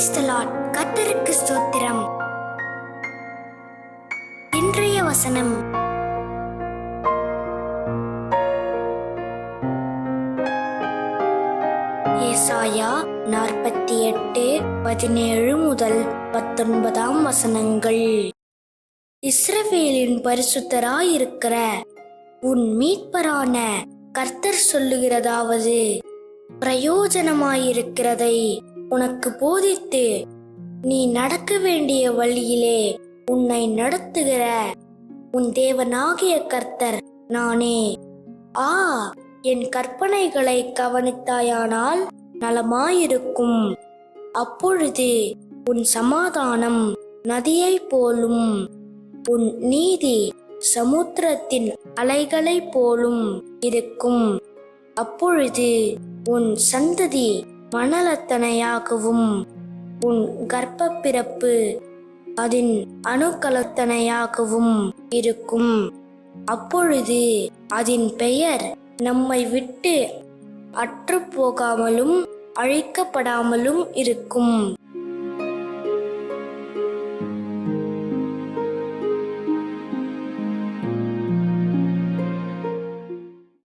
கத்தருக்கு ஸ்தோத்திரம். இன்றைய வசனம். ஏசாயா நாற்பத்தி எட்டு பதினேழு முதல் பத்தொன்பதாம் வசனங்கள். இஸ்ரவேலின் பரிசுத்தராயிருக்கிற உன் மீட்பரான கர்த்தர் சொல்லுகிறதாவது பிரயோஜனமாயிருக்கிறதை உனக்கு போதித்து நீ நடக்க வேண்டிய வழியிலே உன்னை நடத்துகிற உன் தேவனாகிய கர்த்தர் நானே. ஆ என் கற்பனைகளை கவனித்தாயானால் நலமாயிருக்கும். அப்பொழுது உன் சமாதானம் நதியைப் போலும் உன் நீதி சமுத்திரத்தின் அலைகளைப் போலும் இருக்கும். அப்பொழுது உன் சந்ததி மணலத்தனையாகவும் உன் கர்ப்ப பிறப்பு அதன் அணுக்கலத்தனையாகவும் இருக்கும். அப்பொழுது அதன் பெயர் நம்மை விட்டு அற்று போகாமலும் அழிக்கப்படாமலும் இருக்கும்.